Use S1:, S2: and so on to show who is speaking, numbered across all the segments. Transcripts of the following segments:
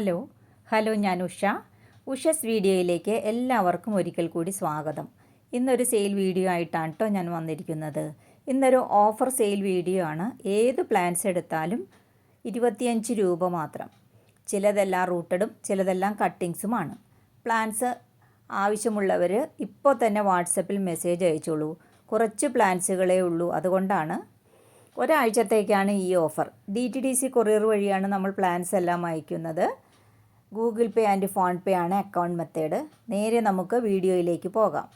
S1: Hello hello ഞാൻ ഉഷ. ഉഷസ് വീഡിയോയിലേക്ക് എല്ലാവർക്കും ഒരിക്കൽ കൂടി സ്വാഗതം. ഇന്നൊരു സെയിൽ വീഡിയോ ആയിട്ടാണ് കേട്ടോ ഞാൻ വന്നിരിക്കുന്നത്. ഇന്നൊരു ഓഫർ സെയിൽ വീഡിയോ ആണ്. ഏത് പ്ലാൻസ് എടുത്താലും ഇരുപത്തിയഞ്ച് രൂപ മാത്രം. ചിലതെല്ലാം റൂട്ടഡും ചിലതെല്ലാം കട്ടിങ്സുമാണ് പ്ലാൻസ് ആവശ്യമുള്ളവർ ഇപ്പോൾ തന്നെ വാട്സപ്പിൽ മെസ്സേജ് അയച്ചോളൂ. കുറച്ച് പ്ലാൻസുകളേ ഉള്ളൂ. അതുകൊണ്ടാണ് ഒരാഴ്ചത്തേക്കാണ് ഈ offer. D T D C courier വഴിയാണ് നമ്മൾ പ്ലാൻസ് എല്ലാം അയക്കുന്നത്. Google Pay and PhonePe ആണ് അക്കൗണ്ട് മെത്തേഡ്. നേരെ നമുക്ക് വീഡിയോയിലേക്ക് പോകാം.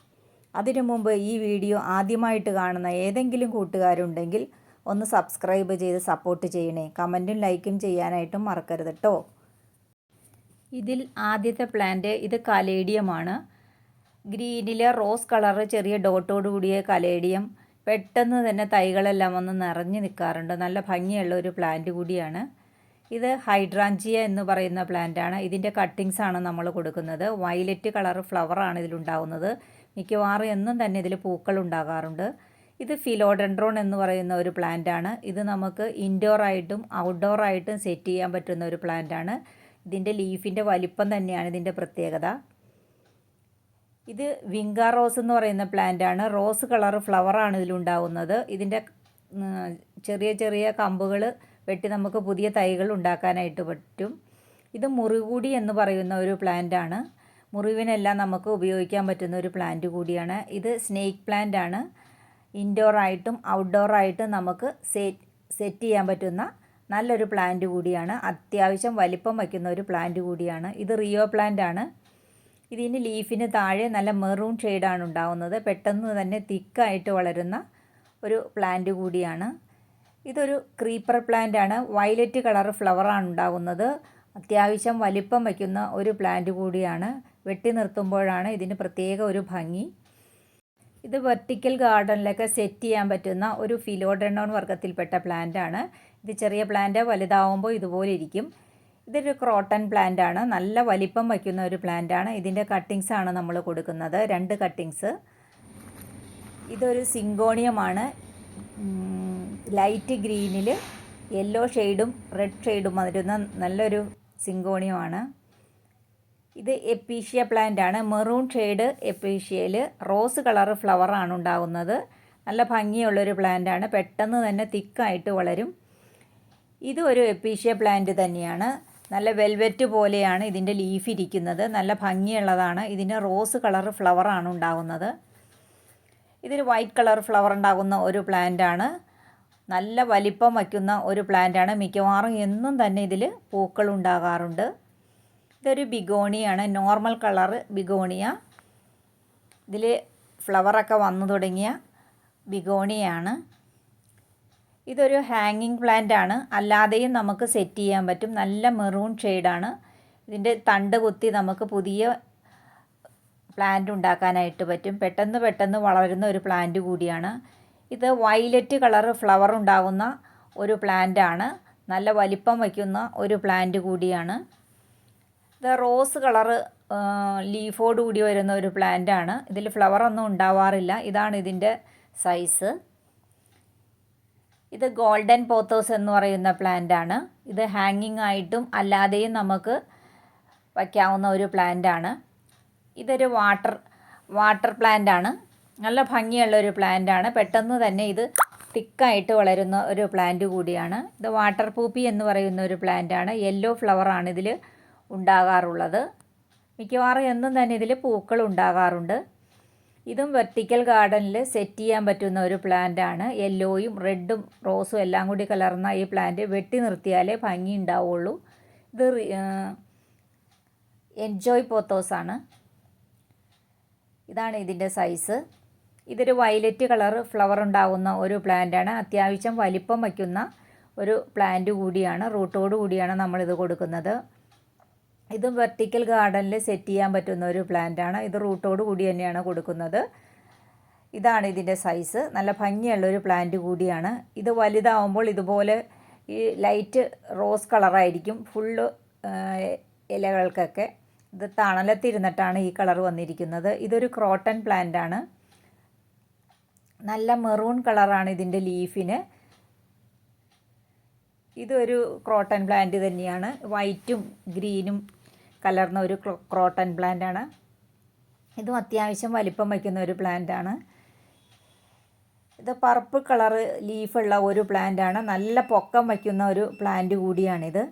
S1: അതിനു മുമ്പ് ഈ വീഡിയോ ആദ്യമായിട്ട് കാണുന്ന ഏതെങ്കിലും കൂട്ടുകാരുണ്ടെങ്കിൽ ഒന്ന് സബ്സ്ക്രൈബ് ചെയ്ത് സപ്പോർട്ട് ചെയ്യണേ. കമന്റും ലൈക്കും ചെയ്യാനായിട്ടും മറക്കരുത് കേട്ടോ ഇതിൽ ആദ്യത്തെ പ്ലാന്റ് ഇത് കലേഡിയമാണ്. ഗ്രീനിലെ റോസ് കളറ് ചെറിയ ഡോട്ടോട് കൂടിയ കലേഡിയം. പെട്ടെന്ന് തന്നെ തൈകളെല്ലാം ഒന്ന് നിറഞ്ഞു നിൽക്കാറുണ്ട് നല്ല ഭംഗിയുള്ള ഒരു പ്ലാന്റ് കൂടിയാണ്. ഇത് ഹൈഡ്രാഞ്ചിയ എന്ന് പറയുന്ന പ്ലാന്റാണ് ഇതിന്റെ കട്ടിങ്സ് ആണ് നമ്മൾ കൊടുക്കുന്നത്. വയലറ്റ് കളർ ഫ്ലവറാണ് ഇതിലുണ്ടാകുന്നത് മിക്കവാറും എന്നും തന്നെ ഇതിൽ പൂക്കൾ ഉണ്ടാകാറുണ്ട്. ഇത് ഫിലോഡെൻഡ്രോൺ എന്ന് പറയുന്ന ഒരു പ്ലാന്റാണ് ഇത് നമുക്ക് ഇൻഡോർ ആയിട്ടും ഔട്ട്ഡോർ ആയിട്ടും സെറ്റ് ചെയ്യാൻ പറ്റുന്ന ഒരു പ്ലാന്റാണ് ഇതിന്റെ ലീഫിന്റെ വലിപ്പം തന്നെയാണ് ഇതിന്റെ പ്രത്യേകത. ഇത് വിങ്ക റോസ് എന്ന് പറയുന്ന പ്ലാന്റ് ആണ്. റോസ് കളർ ഫ്ലവറാണ് ഇതിലുണ്ടാവുന്നത് ഇതിന്റെ ചെറിയ ചെറിയ കമ്പുകൾ വെട്ടി നമുക്ക് പുതിയ തൈകൾ ഉണ്ടാക്കാനായിട്ട് പറ്റും. ഇത് മുറികൂടി എന്ന് പറയുന്ന ഒരു പ്ലാന്റ് ആണ്. മുറിവിനെല്ലാം നമുക്ക് ഉപയോഗിക്കാൻ പറ്റുന്ന ഒരു പ്ലാന്റ് കൂടിയാണ്. ഇത് സ്നേക്ക് പ്ലാന്റ് ആണ്. ഇൻഡോർ ആയിട്ടും ഔട്ട്ഡോർ ആയിട്ടും നമുക്ക് സെറ്റ് ചെയ്യാൻ പറ്റുന്ന നല്ലൊരു പ്ലാന്റ് കൂടിയാണ്. അത്യാവശ്യം വലിപ്പം വയ്ക്കുന്ന ഒരു പ്ലാന്റ് കൂടിയാണ്. ഇത് റിയോ പ്ലാന്റ് ആണ്. ഇതിന് ലീഫിന് താഴെ നല്ല മെറൂൺ ഷെയ്ഡാണ് ഉണ്ടാകുന്നത് പെട്ടെന്ന് തന്നെ തിക്കായിട്ട് വളരുന്ന ഒരു പ്ലാന്റ് കൂടിയാണ്. ഇതൊരു ക്രീപ്പർ പ്ലാന്റ് ആണ്. വയലറ്റ് കളർ ഫ്ലവറാണ് ഉണ്ടാകുന്നത്. അത്യാവശ്യം വലിപ്പം വയ്ക്കുന്ന ഒരു പ്ലാന്റ് കൂടിയാണ്. വെട്ടി നിർത്തുമ്പോഴാണ് ഇതിന് പ്രത്യേക ഒരു ഭംഗി. ഇത് വെർട്ടിക്കൽ ഗാർഡനിലൊക്കെ സെറ്റ് ചെയ്യാൻ പറ്റുന്ന ഒരു ഫിലോഡെണ്ണോൺ വർഗത്തിൽപ്പെട്ട പ്ലാന്റ് ആണ്. ഇത് ചെറിയ പ്ലാന്റ് വലുതാവുമ്പോൾ ഇതുപോലെ ഇരിക്കും. ഇതൊരു ക്രോട്ടൺ പ്ലാന്റ് ആണ്. നല്ല വലിപ്പം വയ്ക്കുന്ന ഒരു പ്ലാന്റ് ആണ്. ഇതിന്റെ കട്ടിങ്സ് ആണ് നമ്മൾ കൊടുക്കുന്നത്. രണ്ട് കട്ടിങ്സ് ഇതൊരു സിങ്കോണിയമാണ് ലൈറ്റ് ഗ്രീനിൽ യെല്ലോ ഷെയ്ഡും റെഡ് ഷെയ്ഡും വരുന്ന നല്ലൊരു സിങ്കോണിയമാണ്. ഇത് എപ്പീഷ്യ പ്ലാന്റ് ആണ്. മെറൂൺ ഷെയ്ഡ് എപ്പീഷ്യയിൽ റോസ് കളർ ഫ്ലവറാണ് ഉണ്ടാകുന്നത് നല്ല ഭംഗിയുള്ളൊരു പ്ലാന്റ് ആണ്. പെട്ടെന്ന് തന്നെ തിക്കായിട്ട് വളരും. ഇത് ഒരു എപ്പീഷ്യ പ്ലാന്റ് തന്നെയാണ്. നല്ല വെൽവെറ്റ് പോലെയാണ് ഇതിന്റെ ലീഫ് ഇരിക്കുന്നത്. നല്ല ഭംഗിയുള്ളതാണ്. ഇതിന് റോസ് കളർ ഫ്ലവറാണ് ഉണ്ടാകുന്നത് ഇതിൽ വൈറ്റ് കളർ ഫ്ലവർ ഉണ്ടാകുന്ന ഒരു പ്ലാന്റാണ് നല്ല വലിപ്പം വയ്ക്കുന്ന ഒരു പ്ലാന്റാണ്. മിക്കവാറും എന്നും തന്നെ ഇതിൽ പൂക്കൾ ഉണ്ടാകാറുണ്ട് ഇതൊരു ബിഗോണിയാണ്. Normal colour begonia. ഇതിൽ ഫ്ലവറൊക്കെ വന്നു തുടങ്ങിയ ബിഗോണിയാണ്. ഇതൊരു ഹാങ്ങിങ് പ്ലാന്റ് ആണ് അല്ലാതെയും നമുക്ക് സെറ്റ് ചെയ്യാൻ പറ്റും. നല്ല മെറൂൺ ഷെയ്ഡാണ്. ഇതിന്റെ തണ്ട് കുത്തി നമുക്ക് പുതിയ പ്ലാന്റ് ഉണ്ടാക്കാനായിട്ട് പറ്റും. പെട്ടെന്ന് പെട്ടെന്ന് വളരുന്ന ഒരു പ്ലാന്റ് കൂടിയാണ്. ഇത് വൈലറ്റ് കളർ ഫ്ലവർ ഉണ്ടാകുന്ന ഒരു പ്ലാന്റ് ആണ്. നല്ല വലിപ്പം വയ്ക്കുന്ന ഒരു പ്ലാന്റ് കൂടിയാണ്. ഇത് റോസ് കളറ് ലീഫോട് കൂടി വരുന്ന ഒരു പ്ലാന്റ് ആണ്. ഇതിൽ ഫ്ലവർ ഒന്നും ഉണ്ടാവാറില്ല. ഇതാണ് ഇതിന്റെ സൈസ് ഇത് ഗോൾഡൻ പോത്തോസ് എന്ന് പറയുന്ന പ്ലാന്റ് ആണ്. ഇത് ഹാങ്ങിങ് ആയിട്ടും അല്ലാതെയും നമുക്ക് വയ്ക്കാവുന്ന ഒരു പ്ലാന്റ് ആണ്. ഇതൊരു വാട്ടർ വാട്ടർ പ്ലാന്റ് ആണ്. നല്ല ഭംഗിയുള്ള ഒരു പ്ലാന്റ് ആണ്. പെട്ടെന്ന് തന്നെ ഇത് തിക്കായിട്ട് വളരുന്ന ഒരു പ്ലാന്റ് കൂടിയാണ്. ഇത് വാട്ടർ പൂപ്പി എന്ന് പറയുന്ന ഒരു പ്ലാന്റ് ആണ്. യെല്ലോ ഫ്ലവറാണ് ഇതിൽ ഉണ്ടാകാറുള്ളത്. മിക്കവാറും എന്നും തന്നെ ഇതിൽ പൂക്കൾ ഉണ്ടാകാറുണ്ട്. ഇതും വെർട്ടിക്കൽ ഗാർഡനിൽ സെറ്റ് ചെയ്യാൻ പറ്റുന്ന ഒരു പ്ലാന്റ് ആണ്. യെല്ലോയും റെഡും റോസും എല്ലാം കൂടി കലർന്ന ഈ പ്ലാന്റ് വെട്ടി നിർത്തിയാലേ ഭംഗി ഉണ്ടാവുള്ളൂ. ഇത് എൻജോയ് പോത്തോസാണ് ഇതാണ് ഇതിന്റെ സൈസ് ഇതൊരു വയലറ്റ് കളർ ഫ്ലവർ ഉണ്ടാകുന്ന ഒരു പ്ലാന്റാണ് അത്യാവശ്യം വലിപ്പം വയ്ക്കുന്ന ഒരു പ്ലാന്റ് കൂടിയാണ്. റൂട്ടോട് കൂടിയാണ് നമ്മളിത് കൊടുക്കുന്നത്. ഇത് വെർട്ടിക്കൽ ഗാർഡനിൽ സെറ്റ് ചെയ്യാൻ പറ്റുന്ന ഒരു പ്ലാന്റാണ് ഇത് റൂട്ടോട് കൂടി തന്നെയാണ് കൊടുക്കുന്നത്. ഇതാണ് ഇതിന്റെ സൈസ് നല്ല ഭംഗിയുള്ള ഒരു പ്ലാന്റ് കൂടിയാണ്. ഇത് വലുതാവുമ്പോൾ ഇതുപോലെ ഈ ലൈറ്റ് റോസ് കളറായിരിക്കും ഫുള്ള് ഇലകൾക്കൊക്കെ. ഇത് തണലത്തിരുന്നിട്ടാണ് ഈ കളർ വന്നിരിക്കുന്നത്. ഇതൊരു ക്രോട്ടൺ പ്ലാന്റ് ആണ്. നല്ല മെറൂൺ കളറാണ് ഇതിന്റെ ലീഫിന്. ഇതൊരു ക്രോട്ടൺ പ്ലാന്റ് തന്നെയാണ്. വൈറ്റും ഗ്രീനും കലർന്ന ഒരു ക്രോട്ടൺ പ്ലാന്റ് ആണ് ഇതും അത്യാവശ്യം വലിപ്പം വയ്ക്കുന്ന ഒരു പ്ലാന്റ് ആണ് ഇത് പർപ്പിൾ കളറ് ലീഫുള്ള ഒരു പ്ലാന്റ് ആണ് നല്ല പൊക്കം വയ്ക്കുന്ന ഒരു പ്ലാന്റ് കൂടിയാണിത്.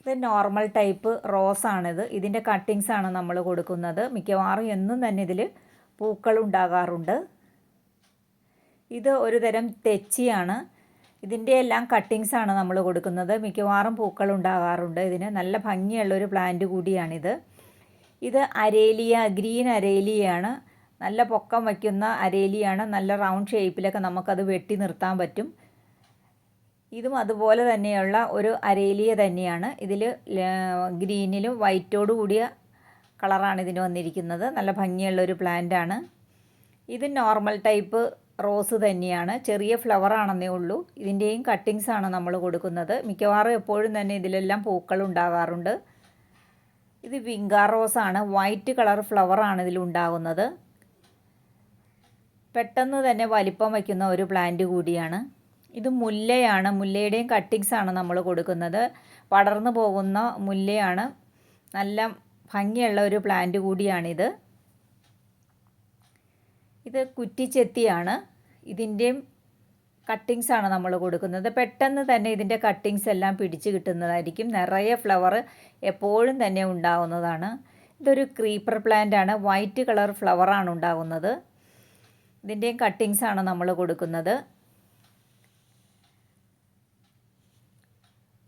S1: ഇത് നോർമൽ ടൈപ്പ് റോസ് ആണിത് ഇതിന്റെ കട്ടിങ്സാണ് നമ്മൾ കൊടുക്കുന്നത്. മിക്കവാറും എന്നും തന്നെ ഇതിൽ പൂക്കൾ ഉണ്ടാകാറുണ്ട്. ഇത് ഒരു തരം തെച്ചിയാണ്. ഇതിന്റെ എല്ലാം കട്ടിങ്സ് ആണ് നമ്മൾ കൊടുക്കുന്നത്. മിക്കവാറും പൂക്കൾ ഉണ്ടാകാറുണ്ട് ഇതിന്. നല്ല ഭംഗിയുള്ള ഒരു പ്ലാന്റ് കൂടിയാണിത്. ഇത് അരേലിയ ഗ്രീൻ അരേലിയാണ്. നല്ല പൊക്കം വയ്ക്കുന്ന അരേലിയാണ്. നല്ല റൗണ്ട് ഷേപ്പിലൊക്കെ നമുക്കത് വെട്ടി നിർത്താൻ പറ്റും. ഇതും അതുപോലെ തന്നെയുള്ള ഒരു അരേലിയ തന്നെയാണ്. ഇതിൽ ഗ്രീനിലും വൈറ്റോട് കൂടിയ കളറാണ് ഇതിന് വന്നിരിക്കുന്നത്. നല്ല ഭംഗിയുള്ള ഒരു പ്ലാന്റ് ആണ്. ഇത് നോർമൽ ടൈപ്പ് റോസ് തന്നെയാണ്. ചെറിയ ഫ്ലവർ ആണെന്നേ ഉള്ളൂ. ഇതിന്റെയും കട്ടിങ്സ് ആണ് നമ്മൾ കൊടുക്കുന്നത്. മിക്കവാറും എപ്പോഴും തന്നെ ഇതിലെല്ലാം പൂക്കൾ ഉണ്ടാകാറുണ്ട്. ഇത് വിങ്കാർ ആണ്. വൈറ്റ് കളർ ഫ്ലവർ ആണ് ഇതിൽ ഉണ്ടാകുന്നത്. പെട്ടെന്ന് തന്നെ വലിപ്പം വയ്ക്കുന്ന ഒരു പ്ലാന്റ് കൂടിയാണ്. ഇത് മുല്ലയാണ്. മുല്ലയുടെയും കട്ടിങ്സ് ആണ് നമ്മൾ കൊടുക്കുന്നത്. പടർന്നു പോകുന്ന മുല്ലയാണ്. നല്ല ഭംഗിയുള്ള ഒരു പ്ലാന്റ് കൂടിയാണിത്. ഇത് കുറ്റിച്ചെത്തിയാണ്. ഇതിന്റെയും ആണ് നമ്മൾ കൊടുക്കുന്നത്. പെട്ടെന്ന് തന്നെ ഇതിന്റെ കട്ടിങ്സ് എല്ലാം പിടിച്ച് കിട്ടുന്നതായിരിക്കും. നിറയെ ഫ്ലവർ എപ്പോഴും തന്നെ ഉണ്ടാവുന്നതാണ്. ഇതൊരു ക്രീപ്പർ പ്ലാന്റ് ആണ്. വൈറ്റ് കളർ ഫ്ലവറാണ് ഉണ്ടാകുന്നത് ഇതിന്റെയും ആണ് നമ്മൾ കൊടുക്കുന്നത്.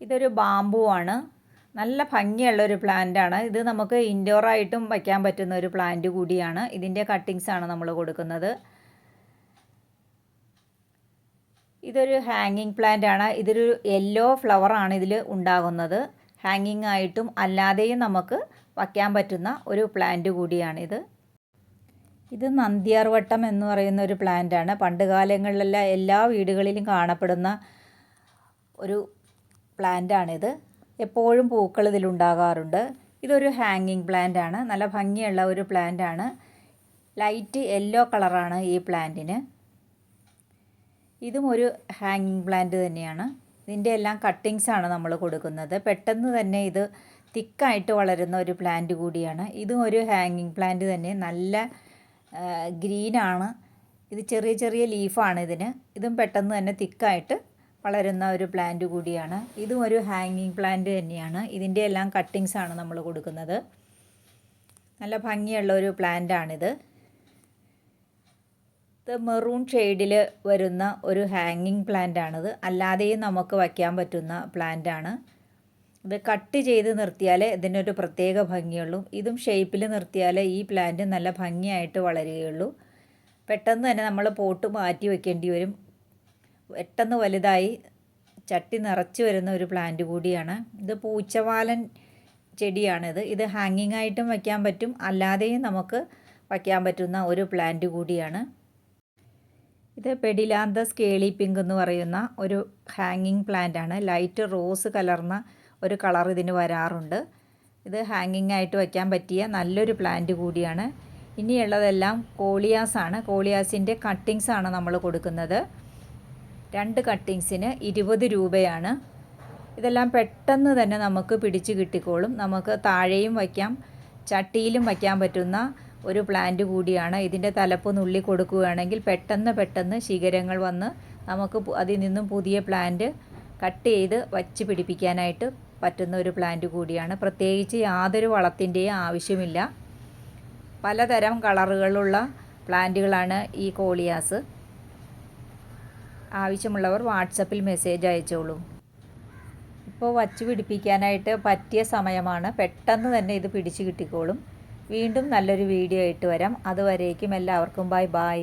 S1: ഇതൊരു ബാമ്പു ആണ്. നല്ല ഭംഗിയുള്ള ഒരു പ്ലാന്റ് ആണ്. ഇത് നമുക്ക് ഇൻഡോറായിട്ടും വയ്ക്കാൻ പറ്റുന്ന ഒരു പ്ലാന്റ് കൂടിയാണ്. ഇതിന്റെ ആണ് നമ്മൾ കൊടുക്കുന്നത്. ഇതൊരു ഹാങ്ങിങ് പ്ലാന്റ് ആണ്. ഇതൊരു യെല്ലോ ഫ്ലവർ ആണ് ഇതിൽ ഉണ്ടാകുന്നത്. ഹാങ്ങിങ് ആയിട്ടും അല്ലാതെയും നമുക്ക് വയ്ക്കാൻ പറ്റുന്ന ഒരു പ്ലാന്റ് കൂടിയാണിത് ഇത്. നന്ദിയാർവട്ടം എന്ന് പറയുന്ന ഒരു പ്ലാന്റ് ആണ്. പണ്ട് കാലങ്ങളിലെല്ലാം എല്ലാ വീടുകളിലും കാണപ്പെടുന്ന ഒരു പ്ലാന്റ് ആണിത്. എപ്പോഴും പൂക്കൾ ഇതിലുണ്ടാകാറുണ്ട് ഇതൊരു ഹാങ്ങിങ് പ്ലാന്റ് ആണ്. നല്ല ഭംഗിയുള്ള ഒരു പ്ലാന്റ് ആണ്. ലൈറ്റ് യെല്ലോ കളറാണ് ഈ പ്ലാന്റിന് ഇതും ഒരു ഹാങ്ങിങ് പ്ലാന്റ് തന്നെയാണ്. ഇതിന്റെ എല്ലാം കട്ടിങ്സ് ആണ് നമ്മൾ കൊടുക്കുന്നത്. പെട്ടെന്ന് തന്നെ ഇത് തിക്കായിട്ട് വളരുന്ന ഒരു പ്ലാന്റ് കൂടിയാണ്. ഇതും ഒരു ഹാങ്ങിങ് പ്ലാന്റ് തന്നെ. നല്ല ഗ്രീനാണ് ഇത് ചെറിയ ചെറിയ ലീഫാണ് ഇതിന്. ഇതും പെട്ടെന്ന് തന്നെ തിക്കായിട്ട് വളരുന്ന ഒരു പ്ലാന്റ് കൂടിയാണ്. ഇതും ഒരു ഹാങ്ങിങ് പ്ലാന്റ് തന്നെയാണ്. ഇതിന്റെ എല്ലാം കട്ടിങ്സ് ആണ് നമ്മൾ കൊടുക്കുന്നത്. നല്ല ഭംഗിയുള്ള ഒരു പ്ലാന്റാണിത് ഇത് മെറൂൺ ഷെയ്ഡിൽ വരുന്ന ഒരു ഹാങ്ങിങ് പ്ലാന്റ് ആണിത്. അല്ലാതെയും നമുക്ക് വയ്ക്കാൻ പറ്റുന്ന പ്ലാന്റ് ആണ്. ഇത് കട്ട് ചെയ്ത് നിർത്തിയാലേ ഇതിനൊരു പ്രത്യേക ഭംഗിയുള്ളൂ. ഇതും ഷേപ്പിൽ നിർത്തിയാൽ ഈ പ്ലാന്റ് നല്ല ഭംഗിയായിട്ട് വളരുകയുള്ളൂ. പെട്ടെന്ന് തന്നെ നമ്മൾ പോട്ട് മാറ്റി വെക്കേണ്ടി വരും. പെട്ടെന്ന് വലുതായി ചട്ടി നിറച്ച് വരുന്ന ഒരു പ്ലാന്റ് കൂടിയാണ്. ഇത് പൂച്ചവാലൻ ചെടിയാണിത്. ഇത് ഹാങ്ങിങ് ആയിട്ടും വയ്ക്കാൻ പറ്റും. അല്ലാതെയും നമുക്ക് വയ്ക്കാൻ പറ്റുന്ന ഒരു പ്ലാന്റ് കൂടിയാണ്. ഇത് പെഡിലാന്ത സ്കേളി പിങ്ക് എന്ന് പറയുന്ന ഒരു ഹാങ്ങിങ് പ്ലാന്റ് ആണ്. ലൈറ്റ് റോസ് കലർന്ന ഒരു കളർ ഇതിന് വരാറുണ്ട്. ഇത് ഹാങ്ങിങ് ആയിട്ട് വയ്ക്കാൻ പറ്റിയ നല്ലൊരു പ്ലാന്റ് കൂടിയാണ്. ഇനിയുള്ളതെല്ലാം കോളിയാസാണ് കോളിയാസിന്റെ കട്ടിങ്സ് ആണ് നമ്മൾ കൊടുക്കുന്നത്. രണ്ട് കട്ടിങ്സിന് ഇരുപത് രൂപയാണ്. ഇതെല്ലാം പെട്ടെന്ന് തന്നെ നമുക്ക് പിടിച്ച് കിട്ടിക്കോളും. നമുക്ക് താഴെയും വയ്ക്കാം ചട്ടിയിലും വയ്ക്കാൻ പറ്റുന്ന ഒരു പ്ലാന്റ് കൂടിയാണ്. ഇതിന്റെ തലപ്പ് നുള്ളി കൊടുക്കുകയാണെങ്കിൽ പെട്ടെന്ന് പെട്ടെന്ന് ശിഖരങ്ങൾ വന്ന് നമുക്ക് അതിൽ നിന്നും പുതിയ പ്ലാന്റ് കട്ട് ചെയ്ത് വച്ച് പിടിപ്പിക്കാനായിട്ട് പറ്റുന്ന ഒരു പ്ലാന്റ് കൂടിയാണ്. പ്രത്യേകിച്ച് യാതൊരു വളത്തിന്റെയും ആവശ്യമില്ല. പലതരം കളറുകളുള്ള പ്ലാന്റുകളാണ് ഈ കോളിയാസ്. ആവശ്യമുള്ളവർ വാട്സപ്പിൽ മെസ്സേജ് അയച്ചോളൂ. ഇപ്പോൾ വച്ച് പിടിപ്പിക്കാനായിട്ട് പറ്റിയ സമയമാണ്. പെട്ടെന്ന് തന്നെ ഇത് പിടിച്ച് കിട്ടിക്കോളും. വീണ്ടും നല്ലൊരു വീഡിയോ ആയിട്ട് വരാം. അതുവരേക്കും എല്ലാവർക്കും bye bye.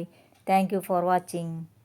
S1: Thank for watching